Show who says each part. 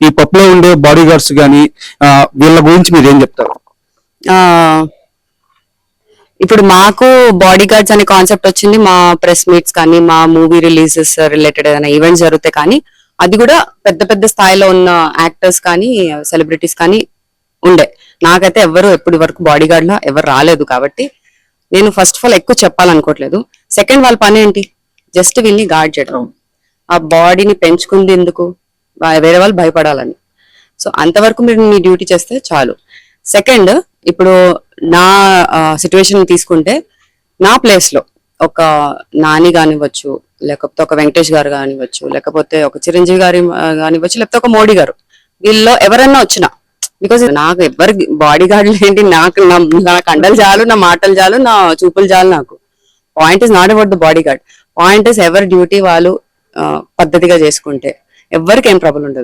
Speaker 1: ఈ పప్పులో ఉండే బాడీ గార్డ్స్ కానీ వీళ్ళ గురించి మీరు ఏం చెప్తారు?
Speaker 2: ఆ, ఇప్పుడు మాకు బాడీ గార్డ్స్ అనే కాన్సెప్ట్ వచ్చింది మా ప్రెస్ మీట్స్ కానీ మా మూవీ రిలీజెస్ రిలేటెడ్ ఏదైనా ఈవెంట్స్ జరుగుతాయి కానీ అది కూడా పెద్ద పెద్ద స్థాయిలో ఉన్న యాక్టర్స్ కానీ సెలబ్రిటీస్ కానీ ఉండే. నాకైతే ఎవరు ఎప్పటి వరకు బాడీ గార్డ్ లా ఎవరు రాలేదు కాబట్టి నేను ఫస్ట్ ఆఫ్ ఆల్ ఎక్కువ చెప్పాలనుకోవట్లేదు. సెకండ్ వాళ్ళ పని ఏంటి? జస్ట్ వీళ్ళని గార్డ్ చేయడం. ఆ బాడీని పెంచుకుంది ఎందుకు? వేరే వాళ్ళు భయపడాలని. సో అంతవరకు మీరు మీ డ్యూటీ చేస్తే చాలు. సెకండ్ ఇప్పుడు నా సిచ్యువేషన్ తీసుకుంటే నా ప్లేస్లో ఒక నాని కానివ్వచ్చు లేకపోతే ఒక వెంకటేష్ గారు కానివ్వచ్చు లేకపోతే ఒక చిరంజీవి గారి కానివ్వచ్చు లేకపోతే ఒక మోడీ గారు వీళ్ళలో ఎవరన్నా వచ్చినా బికాజ్ నాకు ఎవరి బాడీ గార్డ్లు ఏంటి నాకు నా- కండలు చాలు నా మాటలు చాలు నా చూపులు చాలు నాకు. Point is not about the bodyguard point is ఎవరి డ్యూటీ వాళ్ళు పద్ధతిగా చేసుకుంటే. ఎవరికి ఏం ప్రాబ్లం ఉండదు.